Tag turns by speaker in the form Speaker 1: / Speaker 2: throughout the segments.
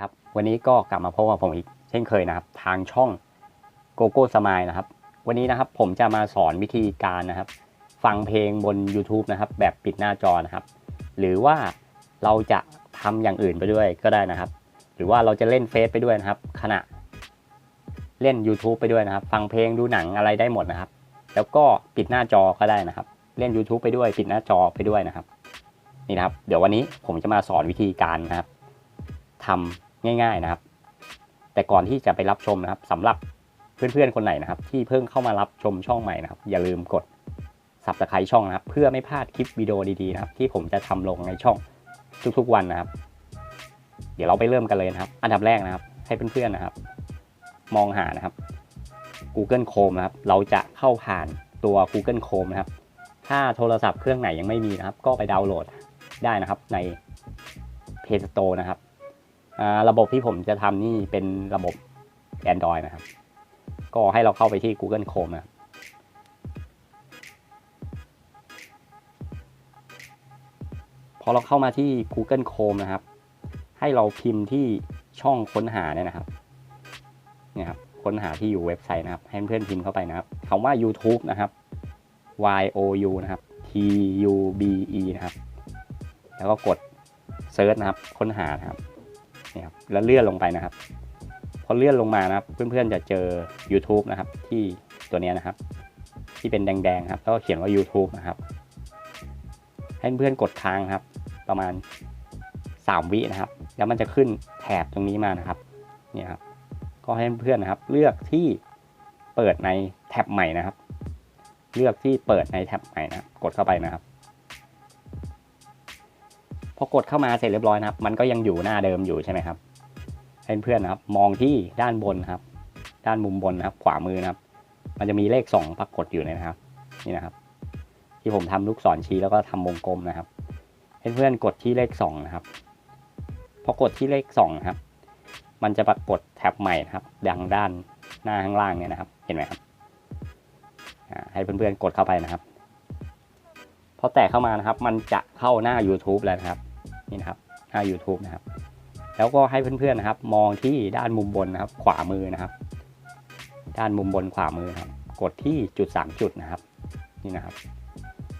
Speaker 1: ครับวันนี้ก็กลับมาพบกับผมอีกเช่นเคยนะครับ ทางช่องโกโก้สมายนะครับ วันนี้นะครับผมจะมาสอนวิธีการนะครับ ฟังเพลงบน YouTube นะครับ แบบปิดหน้าจอนะครับ หรือว่าเราจะทำอย่างอื่นไปด้วยก็ได้นะครับ หรือว่าเราจะเล่นเฟซไปด้วยนะครับ ขณะเล่น YouTube ไปด้วยนะครับ ฟังเพลงดูหนังอะไรได้หมดนะครับ แล้วก็ปิดหน้าจอก็ได้นะครับ เล่น YouTube ไปด้วย ปิดหน้าจอไปด้วยนะครับ นี่นะครับ เดี๋ยววันนี้ผมจะมาสอนวิธีการนะครับทำ ง่าย ๆนะครับ แต่ก่อนที่จะไปรับชมนะครับสำหรับเพื่อนๆคนไหนนะครับ ที่เพิ่งเข้ามารับชมช่องใหม่นะครับ อย่าลืมกด subscribe ช่องนะครับ เพื่อไม่พลาดคลิปวิดีโอดีๆนะครับ ที่ผมจะทำลงในช่องทุกๆวันนะครับ เดี๋ยวเราไปเริ่มกันเลยนะครับ อันดับแรกนะครับ ให้เพื่อนๆนะครับ มองหานะครับ Google Chrome นะครับ เราจะเข้าผ่านตัว Google Chrome นะครับ ถ้าโทรศัพท์เครื่องไหนยังไม่มีนะครับ ก็ไปดาวน์โหลดได้นะครับใน Play Store นะครับ ระบบที่ผมจะทำนี่เป็นระบบ Android นะครับ ก็ให้เราเข้าไปที่ Google Chrome นะครับพอเราเข้ามาที่ Google Chrome นะครับ ให้เราพิมพ์ที่ช่องค้นหาเนี่ยนะครับเนี่ยครับค้นหาที่อยู่เว็บไซต์นะครับ ให้เพื่อนพิมพ์เข้าไปนะครับคำว่า YouTube นะครับ Y O U นะครับ T U B E นะครับ แล้วก็กดเซิร์ชนะครับ ค้นหานะครับ นี่ครับแล้วเลื่อนลงไปนะครับ พอเลื่อนลงมานะครับ เพื่อนๆจะเจอ YouTube นะครับ ที่ตัวนี้นะครับ ที่เป็นแดงๆครับแล้วก็เขียนว่า YouTube นะครับ ให้เพื่อนกดค้างครับ ประมาณ 3 วินะครับ แล้วมันจะขึ้นแถบตรงนี้มานะครับเนี่ยครับก็ให้เพื่อนนะครับ เลือกที่เปิดในแท็บใหม่นะครับ เลือกที่เปิดในแท็บใหม่นะกดเข้าไปนะครับ พอกดเข้ามาเสร็จเรียบร้อยนะครับ มันก็ยังอยู่หน้าเดิมอยู่ใช่ไหมครับเพื่อนๆนะครับ มองที่ด้านบนครับ ด้านมุมบนนะครับ ขวามือนะครับ มันจะมีเลขสองปรากฏอยู่นะครับ นี่นะครับ ที่ผมทำลูกศรชี้แล้วก็ทำวงกลมนะครับเพื่อนๆกดที่เลขสองนะครับ พอกดที่เลขสองนะครับ มันจะปรากฏแท็บใหม่นะครับ ดังด้านหน้าข้างล่างเนี่ยนะครับ เห็นไหมครับให้เพื่อนๆกดเข้าไปนะครับ พอแตะเข้ามานะครับ มันจะเข้าหน้า YouTube แล้วนะครับ นี่นะครับหน้า YouTube นะครับ แล้วก็ให้เพื่อนๆนะครับ มองที่ด้านมุมบนนะครับ ขวามือนะครับ ด้านมุมบนขวามือนะครับ กดที่จุดสามจุดนะครับ นี่นะครับ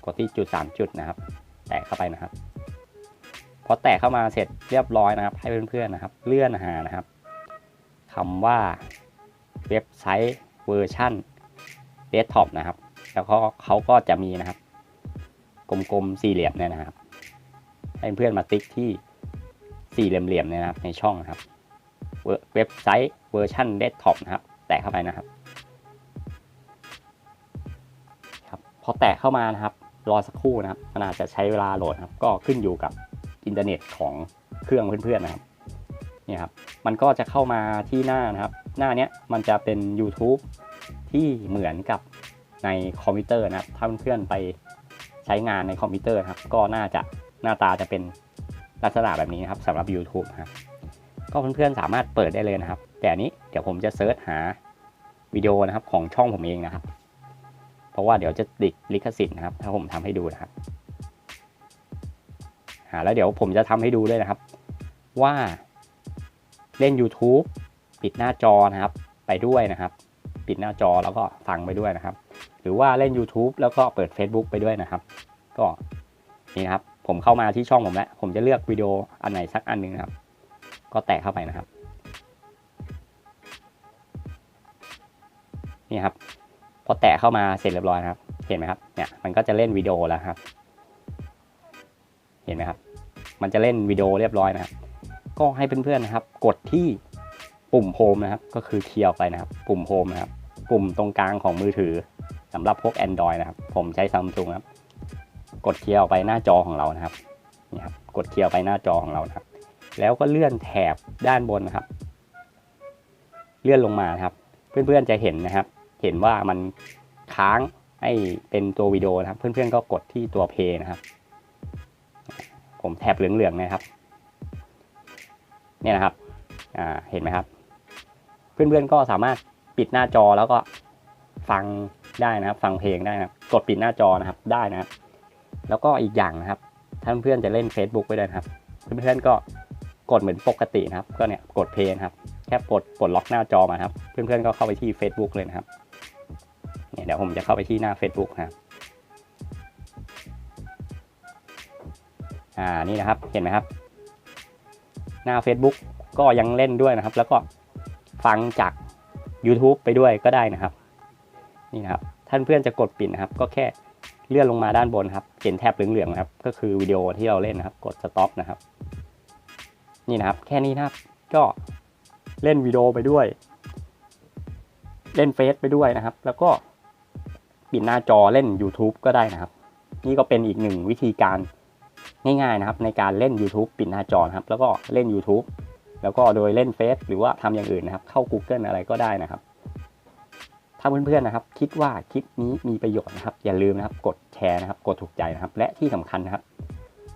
Speaker 1: กดที่จุดสามจุดนะครับ แตะเข้าไปนะครับพอแตะเข้ามาเสร็จเรียบร้อยนะครับ ให้เพื่อนๆนะครับ เลื่อนหานะครับคำว่าเว็บไซต์เวอร์ชันเดสก์ท็อปนะครับ แล้วก็เขาก็จะมีนะครับ กลมๆสี่เหลี่ยมเนี่ยนะครับ ให้เพื่อนมาติ๊กที่สี่เหลี่ยมๆเนี่ยนะครับในช่องนะครับเว็บไซต์เวอร์ชันเดสก์ท็อปนะครับ แตะเข้าไปนะครับครับ พอแตะเข้ามานะครับ รอสักครู่นะครับมันอาจจะใช้เวลาโหลดครับ ก็ขึ้นอยู่กับอินเทอร์เน็ตของเครื่องเพื่อนๆนะครับเนี่ยครับ มันก็จะเข้ามาที่หน้านะครับ หน้าเนี้ยมันจะเป็น YouTube ที่เหมือนกับในคอมพิวเตอร์นะครับ ถ้าเพื่อนๆไปใช้งานในคอมพิวเตอร์นะครับ ก็น่าจะ หน้าตาจะเป็นลักษณะแบบนี้นะครับสำหรับ YouTube ครับก็เพื่อนๆสามารถเปิดได้เลยนะครับ แต่อันนี้เดี๋ยวผมจะเซิร์ชหาวิดีโอนะครับของช่องผมเองนะครับ เพราะว่าเดี๋ยวจะติดลิขสิทธิ์นะครับ ถ้าผมทำให้ดูนะครับหาแล้วเดี๋ยวผมจะทำให้ดูด้วยนะครับ ว่าเล่น YouTube ปิดหน้าจอนะครับ ไปด้วยนะครับ ปิดหน้าจอแล้วก็ฟังไปด้วยนะครับ หรือว่าเล่น YouTube แล้วก็เปิด Facebook ไปด้วยนะครับ ก็นี่นะครับ ผมเข้ามาที่ช่องผมแล้ว ผมจะเลือกวิดีโออันไหนสักอันหนึ่งครับ ก็แตะเข้าไปนะครับ นี่ครับ พอแตะเข้ามาเสร็จเรียบร้อยนะครับ เห็นไหมครับ เนี่ย มันก็จะเล่นวิดีโอแล้วครับ เห็นไหมครับ มันจะเล่นวิดีโอเรียบร้อยนะครับ ก็ให้เพื่อนๆนะครับ กดที่ปุ่มโฮมนะครับ ก็คือเคลียร์ไปนะครับ ปุ่มโฮมนะครับ ปุ่มตรงกลางของมือถือสำหรับพวก Android นะครับ ผมใช้ซัมซุงครับ กดเคลียร์ออกไปหน้าจอของเรานะครับนี่ครับกดเคลียร์ไปหน้าจอของเรานะครับ แล้วก็เลื่อนแถบด้านบนนะครับ เลื่อนลงมาครับ เพื่อนๆจะเห็นนะครับ เห็นว่ามันค้างให้เป็นตัววิดีโอนะครับ เพื่อนๆก็กดที่ตัวเพย์นะครับ ผมแถบเหลืองๆนะครับ เนี่ยนะครับเห็นไหมครับ เพื่อนๆก็สามารถปิดหน้าจอแล้วก็ฟังได้นะครับ ฟังเพลงได้นะครับ กดปิดหน้าจอนะครับได้นะครับ แล้วก็อีกอย่างนะครับ ถ้าเพื่อนจะเล่น Facebook ไปด้วยครับ เพื่อนๆก็กดเหมือนปกตินะครับ ก็เนี่ยกดเพย์ครับ แค่ปลดปลดล็อกหน้าจอมาครับ เพื่อนๆก็เข้าไปที่ Facebook เลยนะครับ เนี่ยเดี๋ยวผมจะเข้าไปที่หน้า Facebook นะครับ อ่า นี่นะครับ เห็นไหมครับ หน้า Facebook ก็ยังเล่นด้วยนะครับ แล้วก็ฟังจาก YouTube ไปด้วยก็ได้นะครับ นี่นะครับ ท่านเพื่อนจะกดปิดนะครับ ก็แค่ เลื่อนลงมาด้านบนครับเห็นแถบเหลืองๆนะครับ ก็คือวิดีโอที่เราเล่นนะครับ กด stop นะครับ นี่นะครับ แค่นี้นะครับ ก็เล่นวิดีโอไปด้วย เล่นเฟซไปด้วยนะครับ แล้วก็ปิดหน้าจอเล่น YouTube ก็ได้นะครับ นี่ก็เป็นอีกหนึ่งวิธีการง่ายๆนะครับ ในการเล่น YouTube ปิดหน้าจอครับ แล้วก็เล่น YouTube แล้วก็โดยเล่นเฟซหรือว่าทำอย่างอื่นนะครับ เข้า Google อะไรก็ได้นะครับ ถ้าเพื่อนๆนะครับ คิดว่าคลิปนี้มีประโยชน์นะครับ อย่าลืมนะครับกดแชร์นะครับ กดถูกใจนะครับ และที่สำคัญนะครับ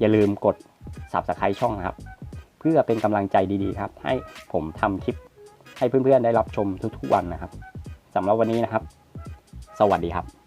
Speaker 1: อย่าลืมกด Subscribe ช่องนะครับ เพื่อเป็นกำลังใจดีๆครับ ให้ผมทำคลิปให้เพื่อนๆได้รับชมทุกๆวันนะครับสำหรับวันนี้นะครับ สวัสดีครับ